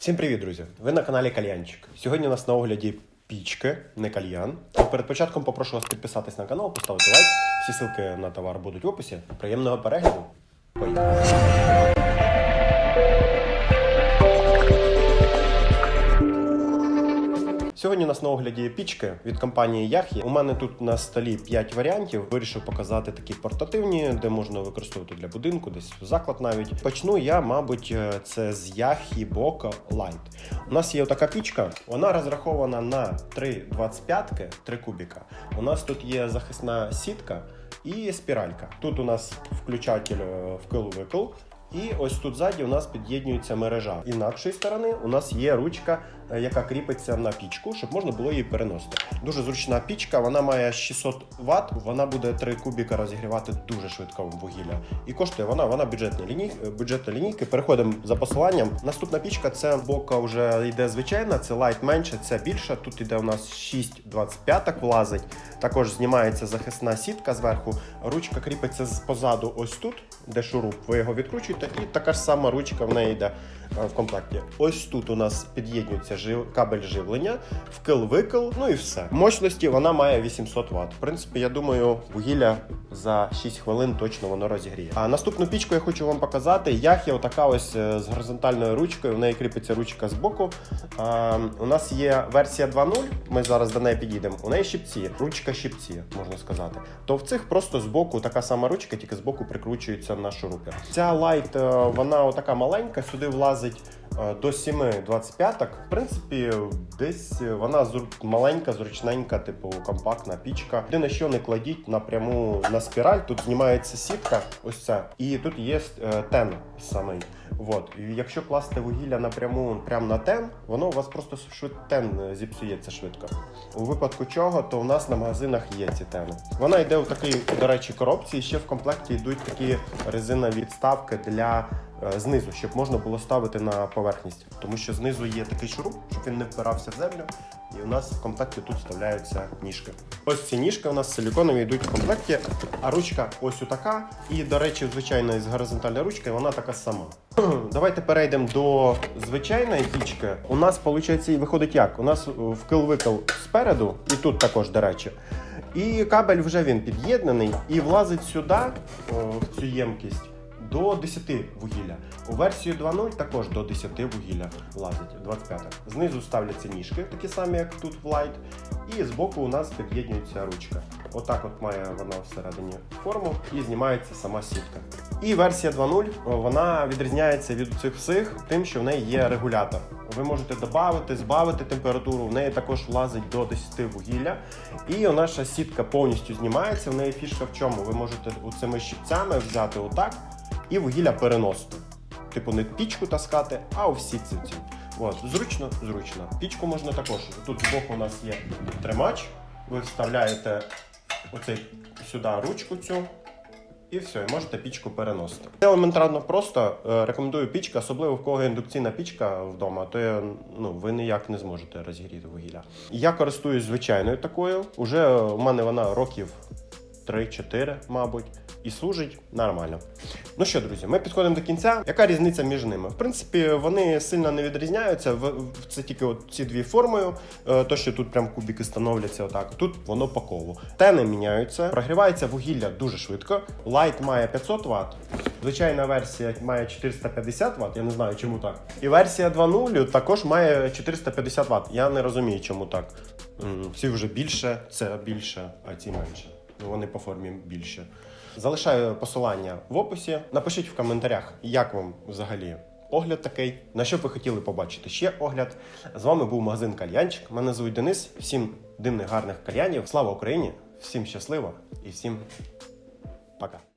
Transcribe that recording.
Всім привіт, друзі! Ви на каналі Кальянчик. Сьогодні у нас на огляді пічки, не кальян. Перед початком попрошу вас підписатись на канал, поставити лайк. Всі ссылки на товар будуть в описі. Приємного перегляду. Поїхали! Сьогодні у нас на огляді пічки від компанії Яхі. У мене тут на столі 5 варіантів. Вирішив показати такі портативні, де можна використовувати для будинку, десь в заклад навіть. Почну я, мабуть, е, це з Яхі Boco Light. У нас є така пічка, вона розрахована на 3,25, 3 кубіка. У нас тут є захисна сітка і спіралька. Тут у нас включатель е, вкил-викл. І ось тут ззаді у нас під'єднується мережа. Інакшої сторони у нас є ручка, е, яка кріпиться на пічку, щоб можна було її переносити. Дуже зручна пічка, вона має 600 Вт, вона буде 3 кубіка розігрівати дуже швидко вугілля. І коштує вона, вона бюджетна лінійка, бюджетна лінійка. Переходимо за посиланням. Наступна пічка це бока вже йде звичайна, це лайт менше, це більше. Тут йде у нас 6,25 влазить. Також знімається захисна сітка зверху. Ручка кріпиться позаду ось тут, де шуруп. Ви його відкручуєте, і така ж сама ручка в неї йде в комплекті. Ось тут у нас під'єднується жив... кабель живлення, вкил-викил, ну і все. Мощності вона має 800 Вт. В принципі, я думаю, вугілля за 6 хвилин точно воно розігріє. А наступну пічку я хочу вам показати. Яхі отака ось е, з горизонтальною ручкою. В неї кріпиться ручка з боку. У нас є версія 2.0. Ми зараз до неї підійдемо. У неї щипці, ручка щипці, можна сказати. То в цих просто з боку така сама ручка, тільки з боку прикручується на шурупи. Ця лайт, е, вона отака маленька, сюди влазить. Е, До 7,25. В принципі, десь вона зру- маленька, зручненька, типу компактна пічка. Єдине, що не кладіть напряму на спіраль. Тут знімається сітка, ось ця, і тут є е, тен самий. Вот. І якщо класти вугілля напряму прямо на тен, воно у вас просто швид тен е, зіпсується швидко. У випадку чого, то у нас на магазинах є ці тени. Вона йде в такій, до речі, коробці, і ще в комплекті йдуть такі резинові відставки для е, знизу, щоб можна було ставити на поверхність. Тому що знизу є такий шуруп, щоб він не впирався в землю. І у нас в комплекті тут вставляються ніжки. Ось ці ніжки у нас силіконові йдуть в комплекті, а ручка ось така. І, до речі, звичайно, із горизонтальної ручки вона така сама. Давайте перейдемо до звичайної пічки. У нас виходить, виходить як? У нас вкил-викил спереду, і тут також, до речі. І кабель вже він під'єднаний і влазить сюди, в цю ємкість. До 10 вугілля. У версію 2.0 також до 10 вугілля влазить, 25. Знизу ставляться ніжки, такі самі, як тут в Light. І збоку у нас під'єднується ручка. Отак от має вона всередині форму і знімається сама сітка. І версія 2.0 вона відрізняється від цих всіх тим, що в неї є регулятор. Ви можете додати, збавити температуру, в неї також влазить до 10 вугілля. І наша сітка повністю знімається. В неї фішка в чому? Ви можете цими щипцями взяти отак і вугілля переносити. Типу не пічку таскати, а у всі ці. От, зручно, зручно. Пічку можна також. Тут збоку у нас є тримач. Ви вставляєте оцей сюди ручку цю. І все, і можете пічку переносити. Це елементарно просто. Е, Рекомендую пічка, особливо в кого індукційна пічка вдома, то ну, ви ніяк не зможете розігріти вугілля. Я користуюсь звичайною такою. Уже у мене вона років 3-4, мабуть, і служить нормально. Ну що, друзі, ми підходимо до кінця. Яка різниця між ними? В принципі, вони сильно не відрізняються. В- Це тільки от ці дві формою. Е, То, що тут прям кубики становляться отак. Тут воно по колу. Тени міняються, прогрівається вугілля дуже швидко. Light має 500 Вт. Звичайна версія має 450 Вт, я не знаю, чому так. І версія 2.0 також має 450 Вт. Я не розумію, чому так. Ці вже більше, це більше, а ці менше. Вони по формі більше. Залишаю посилання в описі. Напишіть в коментарях, як вам взагалі огляд такий, на що б ви хотіли побачити ще огляд. З вами був магазин Кальянчик. Мене звуть Денис. Всім дивних гарних кальянів. Слава Україні! Всім щасливо і всім пока.